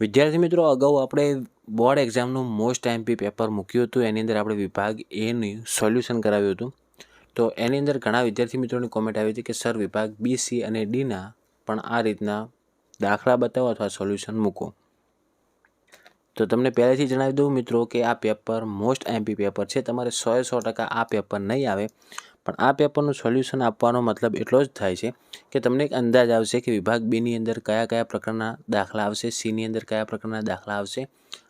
વિદ્યાર્થી મિત્રો, અગાઉ આપણે બોર્ડ એક્ઝામનું મોસ્ટ એમપી પેપર મૂક્યું હતું. એની અંદર આપણે વિભાગ એનું સોલ્યુશન કરાવ્યું હતું. તો એની અંદર ઘણા વિદ્યાર્થી મિત્રોની કોમેન્ટ આવી હતી કે સર વિભાગ બી સી અને ડીના પણ આ રીતના દાખલા બતાવો અથવા સોલ્યુશન મૂકો. તો તમને પહેલેથી જણાવી દઉં મિત્રો કે આ પેપર મોસ્ટ એમપી પેપર છે. તમારે સોએ સો ટકા આ પેપર નહીં આવે. પણ આ પેપરનું સોલ્યુશન આપવાનો મતલબ એટલો જ થાય છે કે તમને એક અંદાજ આવશે કે વિભાગ બીની અંદર કયા કયા પ્રકારના દાખલા આવશે સીની અંદર કયા પ્રકારના દાખલા આવશે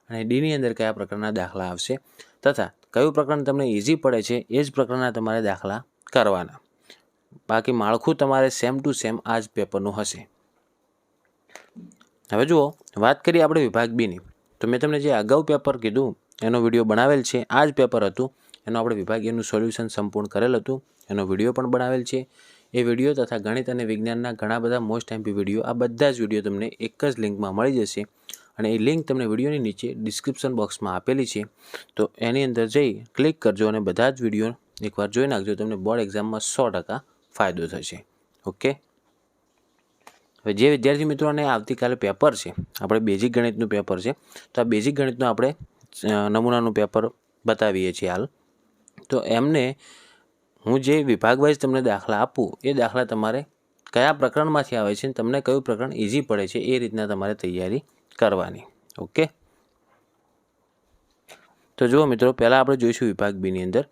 અને ડીની અંદર કયા પ્રકારના દાખલા આવશે તથા કયું પ્રકરણ તમને ઇઝી પડે છે એ જ પ્રકારના તમારે દાખલા કરવાના. બાકી માળખું તમારે સેમ ટુ સેમ આ જ પેપરનું હશે. હવે જુઓ, વાત કરીએ આપણે વિભાગ બીની તો મેં તમને જે અગાઉ પેપર કીધું, એનો વીડિયો બનાવેલ છે, આ જ પેપર હતું. એનો આપણે વિભાગીયનું સોલ્યુશન સંપૂર્ણ કરેલ હતું. એનો વીડિયો પણ બનાવેલ છે. એ વીડિયો તથા ગણિત અને વિજ્ઞાનના ઘણા બધા મોસ્ટ એમપી વીડિયો, આ બધા જ વીડિયો તમને એક જ લિંકમાં મળી જશે. અને એ લિંક તમને વિડીયોની નીચે ડિસ્ક્રિપ્શન બોક્સમાં આપેલી છે. તો એની અંદર જઈ ક્લિક કરજો અને બધા જ વીડિયો એકવાર જોઈ નાખજો, તમને બોર્ડ એક્ઝામમાં સો ટકા ફાયદો થશે. ઓકે હવે જે વિદ્યાર્થી મિત્રોને આવતીકાલે પેપર છે, આપણે બેઝિક ગણિતનું પેપર છે, તો આ બેઝિક ગણિતનું આપણે નમૂનાનું પેપર બતાવીએ છીએ હાલ. તો એમને હું જે વિભાગ વાઇઝ તમને દાખલા આપું, એ દાખલા તમારે કયા પ્રકરણમાંથી આવે છે તમને કયું પ્રકરણ ઇઝી પડે છે એ રીતના તમારે તૈયારી કરવાની, ઓકે? તો જુઓ મિત્રો, પહેલાં આપણે જોઈશું વિભાગ બીની અંદર.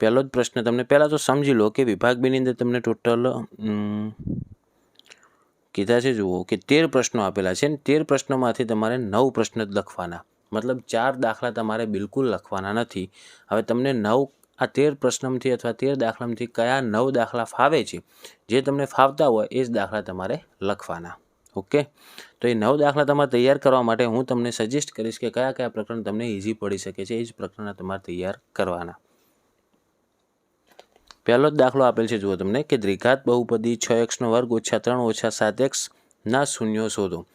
પહેલો જ પ્રશ્ન તમને, પહેલાં તો સમજી લો કે વિભાગ બીની અંદર તમને ટોટલ કીધા છે, જુઓ કે તેર પ્રશ્નો આપેલા છે અને તેર પ્રશ્નોમાંથી તમારે નવ પ્રશ્ન જ લખવાના. મતલબ ચાર દાખલા તમારે બિલકુલ લખવાના નથી. હવે તમને નવ આ તેર પ્રશ્નમાંથી અથવા તેર દાખલામાંથી કયા નવ દાખલા ફાવે છે, જે તમને ફાવતા હોય એ જ દાખલા તમારે લખવાના. ઓકે? તો એ નવ દાખલા તમારે તૈયાર કરવા માટે હું તમને સજેસ્ટ કરીશ કે કયા કયા પ્રકરણ તમને ઇઝી પડી શકે છે, એ જ પ્રકરણ તમારે તૈયાર કરવાના. પહેલો જ દાખલો આપેલ છે, જુઓ તમને, કે દ્વિઘાત બહુપદી છ એક્સનો વર્ગ ઓછા ત્રણ ઓછા સાત એક્સના શૂન્યો શોધો.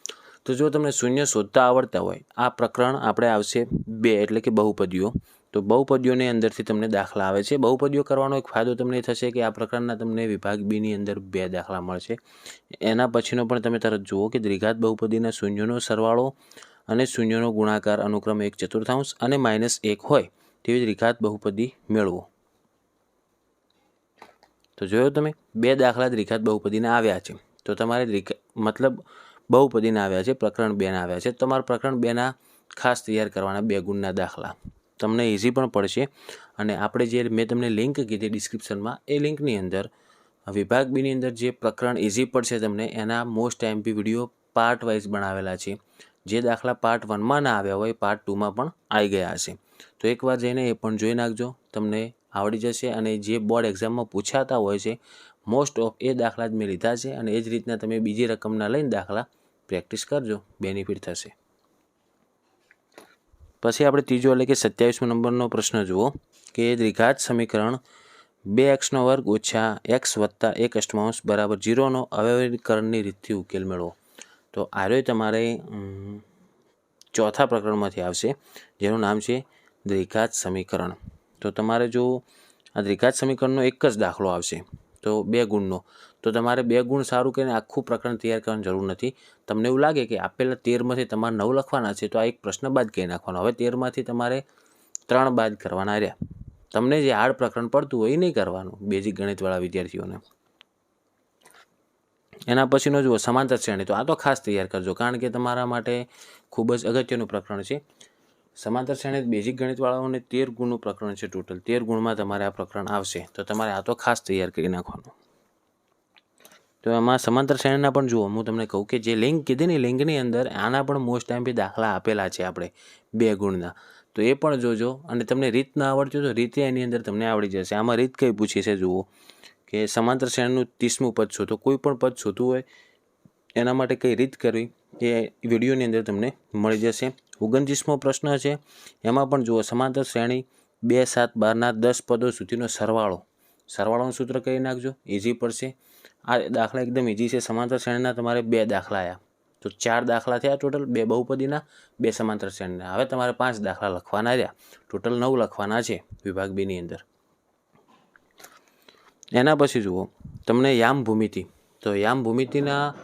તો જો તમને શૂન્ય શોધતા આવડતા હોય, આ પ્રકરણ આપણે આવશે બે, એટલે કે બહુપદીઓ. તો બહુપદીઓની અંદરથી તમને દાખલા આવે છે. બહુપદીઓ કરવાનો એક ફાયદો તમને થશે કે આ પ્રકારના તમને વિભાગ બીની અંદર બે દાખલા મળશે. એના પછીનો પણ તમે તરત જુઓ કે દ્વિઘાત બહુપદીના શૂન્યનો સરવાળો અને શૂન્યનો ગુણાકાર અનુક્રમે એક ચતુર્થાંશ અને માઇનસ એક હોય તેવી દ્વિઘાત બહુપદી મેળવો. તો જોયો તમે? બે દાખલા દ્વિઘાત બહુપદીના આવ્યા છે. તો તમારે મતલબ બહુપદીના આવ્યા છે, પ્રકરણ બેના આવ્યા છે. તમારા પ્રકરણ બેના ખાસ તૈયાર કરવાના બે ગુણના દાખલા. તમને ઇઝી પણ પડશે. અને આપણે જે મેં તમને લિંક કીધી ડિસ્ક્રિપ્શનમાં એ લિંકની અંદર, વિભાગ બીની અંદર જે પ્રકરણ ઇઝી પડશે તમને, એના most IMP video part wise બનાવેલા છે. જે દાખલા પાર્ટ વનમાં ના આવ્યા હોય પાર્ટ ટુમાં પણ આવી ગયા હશે. તો એકવાર જઈને એ પણ જોઈ નાખજો, તમને આવડી જશે અને જે બોર્ડ એક્ઝામમાં પૂછાતા હોય છે મોસ્ટ ઓફ એ દાખલા જ મેં લીધા છે અને એ જ રીતના તમે બીજી રકમના લઈને દાખલા પ્રેક્ટિસ કરજો બેનિફિટ થશે. પછી આપણે ત્રીજો એટલે કે સત્યાવીસમો નંબરનો પ્રશ્ન જુઓ કે દ્વિઘાત સમીકરણ બે એક્સનો વર્ગ ઓછા એક્સ વત્તા એક અષ્ટમાંશ બરાબર જીરોનો અવ્યવહીકરણની રીતથી ઉકેલ મેળવો. તો આર્યો તમારે ચોથા પ્રકરણમાંથી આવશે, જેનું નામ છે દ્વિઘાત સમીકરણ. તો તમારે જો આ દ્વિઘાત સમીકરણનો એક જ દાખલો આવશે, તો બે ગુણનો. તો તમારે બે ગુણ સારું કરીને આખું પ્રકરણ તૈયાર કરવાની જરૂર નથી. તમને એવું લાગે કે આપેલા તેરમાંથી તમારે નવ લખવાના છે, તો આ એક પ્રશ્ન બાદ કહી નાખવાનો. હવે તેરમાંથી તમારે ત્રણ બાદ કરવાના રહ્યા. તમને જે હાર્ડ પ્રકરણ પડતું હોય એ નહીં કરવાનું, બેઝિક ગણિતવાળા વિદ્યાર્થીઓને. એના પછીનો જુઓ, સમાંતર શ્રેણી. તો આ તો ખાસ તૈયાર કરજો, કારણ કે તમારા માટે ખૂબ જ અગત્યનું પ્રકરણ છે. સમાંતર શ્રેણી બેઝિક ગણિતવાળાઓને તેર ગુણનું પ્રકરણ છે ટોટલ. તેર ગુણમાં તમારે આ પ્રકરણ આવશે. તો તમારે આ તો ખાસ તૈયાર કરી નાખવાનું. તો એમાં સમાંતર શ્રેણીના પણ જુઓ, હું તમને કહું કે જે લિંક કીધી ને લિંકની અંદર આના પણ મોસ્ટ ટાઈમ બી દાખલા આપેલા છે આપણે બે ગુણના. તો એ પણ જોજો અને તમને રીત ના આવડતી તો રીતે એની અંદર તમને આવડી જશે. આમાં રીત કઈ પૂછી છે જુઓ કે સમાંતર શ્રેણીનું ત્રીસમું પદ શોધો. કોઈ પણ પદ શોધવું હોય એના માટે કઈ રીત કરવી એ વિડીયોની અંદર તમને મળી જશે. ઓગણત્રીસમો પ્રશ્ન છે, એમાં પણ જુઓ સમાંતર શ્રેણી બે સાત બારના દસ પદો સુધીનો સરવાળો. સરવાળોનું સૂત્ર કહી નાખજો ઇઝી પડશે. આ દાખલા એકદમ ઇઝી છે. સમાંતર શ્રેણીના તમારે બે દાખલા આવ્યા તો ચાર દાખલા થયા ટોટલ બે બહુપદીના, બે સમાંતર શ્રેણીના. હવે તમારે પાંચ દાખલા લખવાના રહ્યા. ટોટલ નવ લખવાના છે વિભાગ બીની અંદર. એના પછી જુઓ, તમને યામ ભૂમિતિ. તો યામ ભૂમિતિના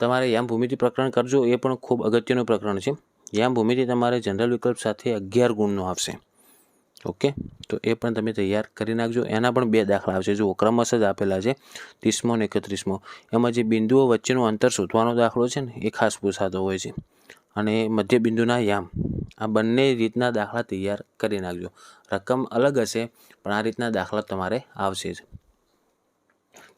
તમારે યામ ભૂમિતિ પ્રકરણ કરજો. એ પણ ખૂબ અગત્યનું પ્રકરણ છે. યામ ભૂમિતિ તમારે જનરલ વિકલ્પ સાથે અગિયાર ગુણનો આવશે. ઓકે? તો એ પણ તમે તૈયાર કરી નાખજો. એના પણ બે દાખલા આવશે. જુઓ, ક્રમશ જ આપેલા છે. ત્રીસમો અને એકત્રીસમો. એમાં જે બિંદુઓ વચ્ચેનું અંતર શોધવાનો દાખલો છે ને, એ ખાસ પૂછાતો હોય છે. અને મધ્ય બિંદુના યામ. આ બંને રીતના દાખલા તૈયાર કરી નાખજો. રકમ અલગ હશે, પણ આ રીતના દાખલા તમારે આવશે જ.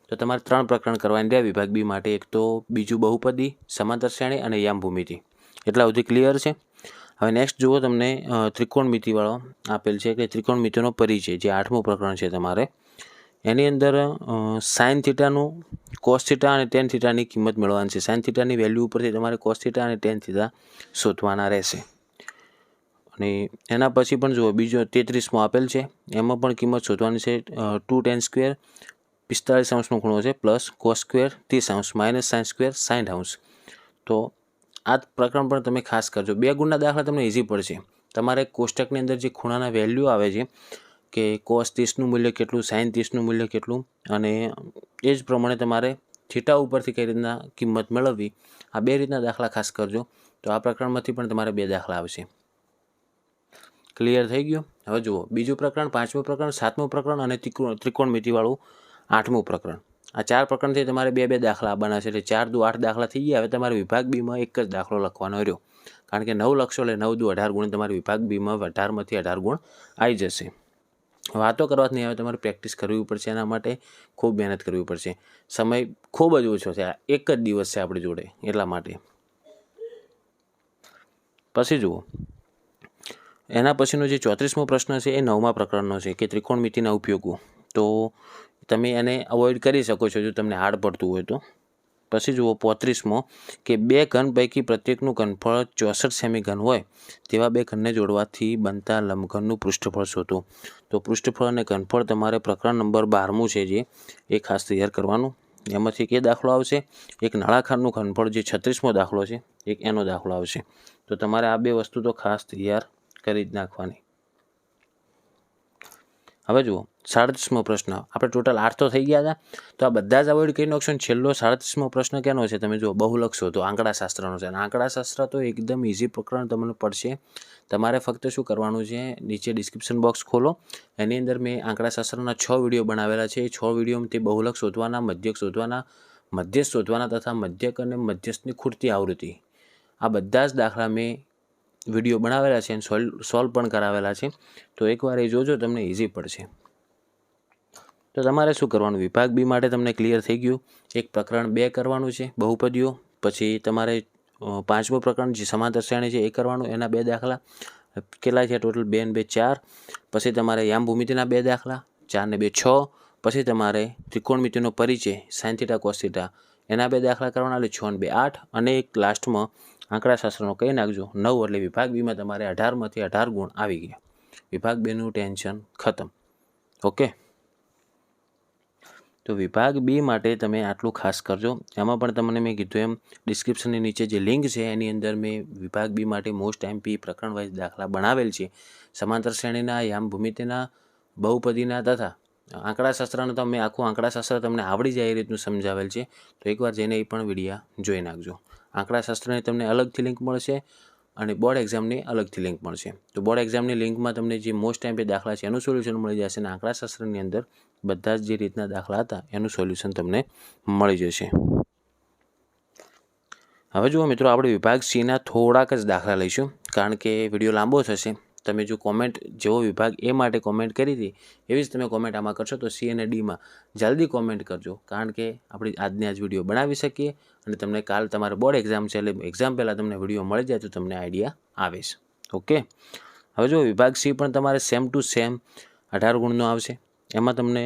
તો તમારે ત્રણ પ્રકરણ કરવાની રહ્યા. વિભાગ બી માટે એક તો બીજું બહુપદી, સમાંતર શ્રેણી અને યામ ભૂમિતિ એટલા સુધી ક્લિયર છે? હવે નેક્સ્ટ જુઓ તમને ત્રિકોણ ત્રિકોણમિતિવાળો આપેલ છે કે ત્રિકોણમિતિનો પરિચય, જે આઠમું પ્રકરણ છે તમારે. એની અંદર સાઇન થીટાનું કોસ થીટા અને ટેન થીટાની કિંમત મેળવવાની છે. સાઇન થીટાની વેલ્યુ ઉપરથી તમારે કોસ થીટા અને ટેન થીટા શોધવાના રહેશે. અને એના પછી પણ જુઓ, બીજો તેત્રીસમો આપેલ છે. એમાં પણ કિંમત શોધવાની છે ટુ ટેન સ્ક્વેર પિસ્તાળીસ અંશનો ખૂણો છે પ્લસ કોસ સ્ક્વેર ત્રીસ અંશ માઇનસ સાઇન સ્ક્વેર સાઇન અંશ. તો આ પ્રકરણ પણ તમે ખાસ કરજો. બે ગુણના દાખલા તમને ઇઝી પડશે. તમારે કોષ્ટકની અંદર જે ખૂણાના વેલ્યુ આવે છે, કે કોસ ત્રીસનું મૂલ્ય કેટલું સાઇન ત્રીસનું મૂલ્ય કેટલું, અને એ જ પ્રમાણે તમારે થીટા ઉપરથી કઈ રીતના કિંમત મેળવવી, આ બે રીતના દાખલા ખાસ કરજો. તો આ પ્રકરણમાંથી પણ તમારે બે દાખલા આવશે. ક્લિયર થઈ ગયું? હવે જુઓ. બીજું પ્રકરણ, પાંચમું પ્રકરણ, સાતમું પ્રકરણ અને ત્રિકોણ ત્રિકોણમિતિવાળું આઠમું પ્રકરણ. આ ચાર પ્રકરણથી તમારે બે બે દાખલા આપવાના છે. એટલે ચાર દુ આઠ દાખલા થઈ ગયા, હવે તમારે વિભાગ બીમાં એક જ દાખલો લખવાનો રહ્યો. કારણ કે નવ લખશો એટલે નવ દુ અઢાર ગુણ તમારે વિભાગ બીમાં અઢારમાંથી અઢાર ગુણ આવી જશે. વાતો કરવાથી હવે તમારે પ્રેક્ટિસ કરવી પડશે એના માટે. ખૂબ મહેનત કરવી પડશે. સમય ખૂબ જ ઓછો છે. એક જ દિવસ છે આપણી જોડે એટલા માટે. પછી જુઓ. એના પછીનો જે ચોત્રીસમો પ્રશ્ન છે એ નવમા પ્રકરણનો છે, કે ત્રિકોણમિતિના ઉપયોગો. તો તમે એને અવોઇડ કરી શકો છો જો તમને હાર્ડ પડતું હોય તો. પછી જુઓ પોત્રીસમો, કે બે ઘન પૈકી પ્રત્યેકનું ઘનફળ ચોસઠ સેમી ઘન હોય, તેવા બે ઘનને જોડવાથી બનતા લંબઘનનું પૃષ્ઠફળ શોધો. તો પૃષ્ઠફળ અને ઘનફળ તમારે પ્રકરણ નંબર બારમું છે જે, એ ખાસ તૈયાર કરવાનું. એમાંથી એક એ દાખલો આવશે, એક નળાકારનું ઘનફળ જે છત્રીસમો દાખલો છે, એક એનો દાખલો આવશે. તો તમારે આ બે વસ્તુ તો ખાસ તૈયાર કરી જ નાખવાની. હવે જુઓ, સાડત્રીસમો પ્રશ્ન. આપણે ટોટલ આઠ તો થઈ ગયા હતા. તો આ બધા જ અવોઇડ કરીને ઓપ્શન છેલ્લો સાડત્રીસમો પ્રશ્ન કેનો છે? તમે જુઓ બહુલક શોધો આંકડાશાસ્ત્રનો છે. અને આંકડાશાસ્ત્ર તો એકદમ ઇઝી પ્રકરણ તમને પડશે. તમારે ફક્ત શું કરવાનું છે? નીચે ડિસ્ક્રિપ્શન બોક્સ ખોલો. એની અંદર મેં આંકડાશાસ્ત્રના છ વીડિયો બનાવેલા છે. એ છ વિડીયોમાંથી બહુલક શોધવાના, મધ્યક શોધવાના, મધ્યસ્થ શોધવાના તથા મધ્યક અને મધ્યસ્થની ખૂટતી આવૃત્તિ. આ બધા જ દાખલા મેં વીડિયો બનાવેલા છે અને સોલ્વ સોલ્વ પણ કરાવેલા છે. તો એકવાર એ જોજો, તમને ઇઝી પડશે. તો તમારે શું કરવાનું? વિભાગ બી માટે તમને ક્લિયર થઈ ગયું. એક પ્રકરણ બે કરવાનું છે, બહુપદીઓ. પછી તમારે પાંચમું પ્રકરણ જે સમાંતર શ્રેણી છે, એ કરવાનું, એના બે દાખલા. કેટલા છે ટોટલ બે ને બે ચાર. પછી તમારે યામ ભૂમિતિના બે દાખલા, ચાર ને બે છ. પછી તમારે ત્રિકોણમિતિનો પરિચય સાયન્થીટા થીટા એના બે દાખલા કરવાના એટલે છ ને બે આઠ. અને એક લાસ્ટમાં આંકડાશાસ્ત્રનો કહી નાખજો. નવ એટલે વિભાગ બીમાં તમારે અઢારમાંથી અઢાર ગુણ આવી ગયા. વિભાગ બેનું ટેન્શન ખતમ. ઓકે? તો વિભાગ બી માટે તમે આટલું ખાસ કરજો. એમાં પણ તમને મેં કીધું એમ ડિસ્ક્રિપ્શનની નીચે જે લિંક છે, એની અંદર મેં વિભાગ બી માટે મોસ્ટ એમપી પ્રકરણ વાઇઝ દાખલા બનાવેલ છે. સમાંતર શ્રેણીના યામ ભૂમિતિના બહુપદીના તથા આંકડાશાસ્ત્રનો તો મેં આખું આંકડાશાસ્ત્ર તમને આવડી જાય એ રીતનું સમજાવેલ છે. તો એકવાર જઈને એ પણ વિડીયા જોઈ નાખજો. આંકડાશાસ્ત્રની તમને અલગથી લિંક મળશે અને બોર્ડ એક્ઝામની અલગથી લિંક મળશે. તો બોર્ડ એક્ઝામની લિંકમાં તમને જે મોસ્ટ ટાઈમ પે દાખલા છે એનું સોલ્યુશન મળી જશે અને આંકડાશાસ્ત્રની અંદર બધા જ જે રીતના દાખલા હતા એનું સોલ્યુશન તમને મળી જશે. હવે જુઓ મિત્રો, આપણે વિભાગ સીના થોડાક જ દાખલા લઈશું, કારણ કે વીડિયો લાંબો થશે. તમે જો કોમેન્ટ જેવો વિભાગ એ માટે કોમેન્ટ કરી હતી, એવી જ તમે કોમેન્ટ આમાં કરશો તો સી અને ડીમાં જલ્દી કોમેન્ટ કરજો. કારણ કે આપણે આજને આજ વીડિયો બનાવી શકીએ અને તમને કાલ તમારે બોર્ડ એક્ઝામ છે એટલે એક્ઝામ પહેલાં તમને વીડિયો મળી જાય તો તમને આઈડિયા આવે છે. ઓકે હવે જો વિભાગ સી પણ તમારે સેમ ટુ સેમ અઢાર ગુણનો આવશે. એમાં તમને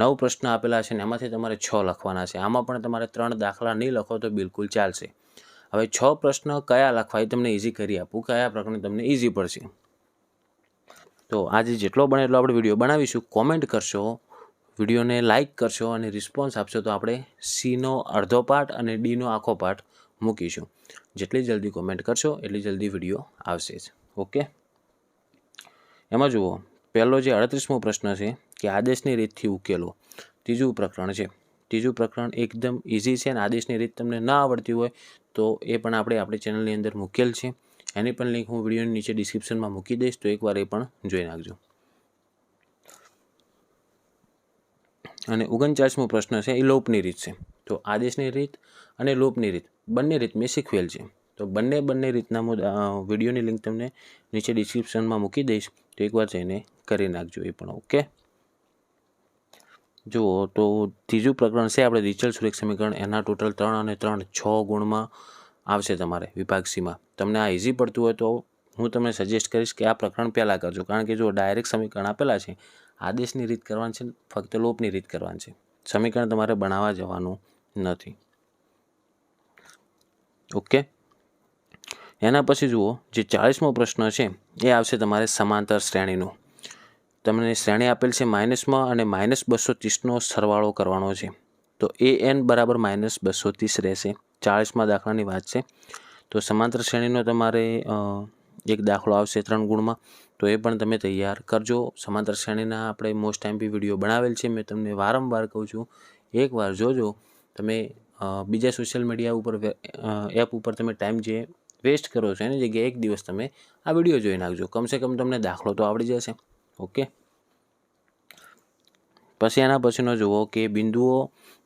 નવ પ્રશ્ન આપેલા છે ને એમાંથી તમારે છ લખવાના છે. આમાં પણ તમારે ત્રણ દાખલા નહીં લખો તો બિલકુલ ચાલશે. હવે છ પ્રશ્ન કયા લખવા એ તમને ઇઝી કરી આપું. કયા પ્રકરણ તમને ઇઝી પડશે? તો આજે જેટલો બને એટલો આપણે વીડિયો બનાવીશું. કોમેન્ટ કરશો, વિડીયોને લાઇક કરશો અને રિસ્પોન્સ આપશો તો આપણે સીનો અડધો પાર્ટ અને ડીનો આખો પાર્ટ મૂકીશું. જેટલી જલ્દી કોમેન્ટ કરશો, એટલી જલ્દી વીડિયો આવશે જ. ઓકે એમાં જુઓ, પહેલો જે અડત્રીસમો પ્રશ્ન છે કે આદેશની રીતથી ઉકેલો. ત્રીજું પ્રકરણ છે. ત્રીજું પ્રકરણ એકદમ ઇઝી છે અને આદેશની રીત તમને ન આવડતી હોય તો એ પણ આપણે આપણી ચેનલની અંદર મૂકેલ છે. એની પણ લિંક હું વિડીયોની નીચે ડિસ્ક્રિપ્શનમાં મૂકી દઈશ, તો એકવાર એ પણ જોઈ નાખજો. અને ઓગણચાસમો પ્રશ્ન છે, એ લોપની રીત છે. તો આદેશની રીત અને લોપની રીત, બંને રીત મેં શીખવેલ છે. તો બંને બંને રીતના વિડીયોની લિંક તમને નીચે ડિસ્ક્રિપ્શનમાં મૂકી દઈશ, તો એકવાર જઈને કરી નાખજો એ પણ ઓકે જુઓ, તો ત્રીજું પ્રકરણ છે, આપણે રિચલ સુરેખ સમીકરણ, એના ટોટલ ત્રણ અને ત્રણ, છ ગુણમાં આવશે તમારે વિભાગ સીમાં. તમને આ ઇઝી પડતું હોય તો હું તમને સજેસ્ટ કરીશ કે આ પ્રકરણ પહેલાં કરજો. કારણ કે જો ડાયરેક્ટ સમીકરણ આપેલા છે, આદેશની રીત કરવાની છે, ફક્ત લોપની રીત કરવાની છે. સમીકરણ તમારે બનાવવા જવાનું નથી. ઓકે એના પછી જુઓ, જે ચાળીસમો પ્રશ્ન છે, એ આવશે તમારે સમાંતર શ્રેણીનો. તમને શ્રેણી આપેલ છે માઇનસમાં અને માઇનસ બસો ત્રીસનો સરવાળો કરવાનો છે. તો એ એન બરાબર માઇનસ બસો ત્રીસ રહેશે. ચાળીસમાં દાખલાની વાત છે. તો સમાંતર શ્રેણીનો તમારે એક દાખલો આવશે ત્રણ ગુણમાં, તો એ પણ તમે તૈયાર કરજો. સમાંતર શ્રેણીના આપણે મોસ્ટ ટાઈમ બી વીડિયો બનાવેલ છે. મેં તમને વારંવાર કહું છું, એકવાર જોજો. તમે બીજા સોશિયલ મીડિયા ઉપર એપ ઉપર તમે ટાઈમ જે વેસ્ટ કરો છો, એની જગ્યાએ એક દિવસ તમે આ વીડિયો જોઈ નાખજો. કમસે કમ તમને દાખલો તો આવડી જશે. ઓકે? પછી એના પછીનો જુઓ કે બિંદુઓ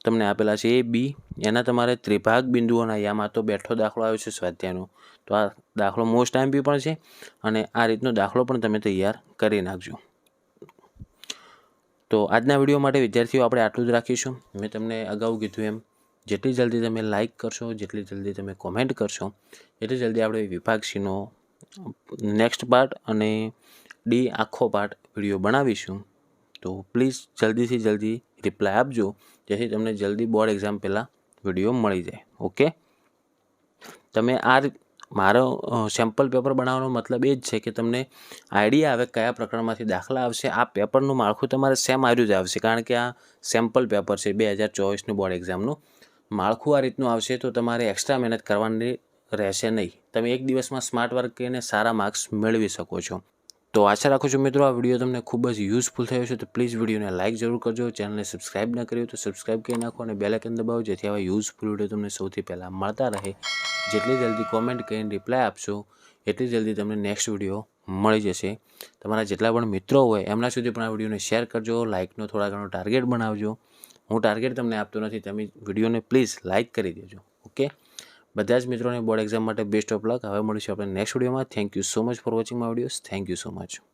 તમને આપેલા છે એ, બી. એના તમારે ત્રિભાગ બિંદુઓના યામાં તો બેઠો દાખલો આવ્યો છે સ્વાધ્યાયનો. તો આ દાખલો મોસ્ટ ટાઈમ બી પણ છે અને આ રીતનો દાખલો પણ તમે તૈયાર કરી નાખજો. તો આજના વીડિયો માટે વિદ્યાર્થીઓ આપણે આટલું જ રાખીશું. મેં તમને અગાઉ કીધું એમ, જેટલી જલ્દી તમે લાઇક કરશો, જેટલી જલ્દી તમે કોમેન્ટ કરશો, એટલી જલ્દી આપણે વિભાગ સીનો નેક્સ્ટ પાર્ટ અને ડી આખો પાર્ટ વીડિયો બનાવીશું. તો પ્લીઝ જલ્દીથી જલ્દી રિપ્લાય આપજો, જેથી તમને જલ્દી બોર્ડ એક્ઝામ પહેલાં વીડિયો મળી જાય. ઓકે તમે આ મારો સેમ્પલ પેપર બનાવવાનો મતલબ એ જ છે કે તમને આઈડિયા આવે કયા પ્રકરણમાંથી દાખલા આવશે, આ પેપરનું માળખું તમારે સેમ આવ્યું જ આવશે, કારણ કે આ સેમ્પલ પેપર છે, બે હજાર ચોવીસનું બોર્ડ એક્ઝામનું માળખું આ રીતનું આવશે તો તમારે એક્સ્ટ્રા મહેનત કરવાની રહેશે નહીં. તમે એક દિવસમાં સ્માર્ટ વર્ક કરીને સારા માર્ક્સ મેળવી શકો છો. તો આશા રાખું છું મિત્રો, આ વીડિયો તમને ખૂબ જ યુઝફુલ થયો છે તો પ્લીઝ વિડીયોને લાઇક જરૂર કરજો. ચેનલને સબસ્ક્રાઇબ ન કર્યું તો સબસ્ક્રાઇબ કરી નાખો અને બેલ આઇકન દબાવો, જેથી આવા યુઝફુલ વીડિયો તમને સૌથી પહેલાં મળતા રહે. જેટલી જલ્દી કોમેન્ટ કરીને રિપ્લાય આપશો, એટલી જલ્દી તમને નેક્સ્ટ વીડિયો મળી જશે. તમારા જેટલા પણ મિત્રો હોય, એમના સુધી પણ આ વિડીયોને શેર કરજો. લાઇકનો થોડા ઘણો ટાર્ગેટ બનાવજો. હું ટાર્ગેટ તમને આપતો નથી, તમે વિડીયોને પ્લીઝ લાઇક કરી દેજો. ઓકે બધા જ મિત્રોને બોર્ડ એક્ઝામ માટે બેસ્ટ ઓફ લક હવે મળીશું આપણે નેક્સ્ટ વિડીયોમાં thank you so much for watching my videos thank you so much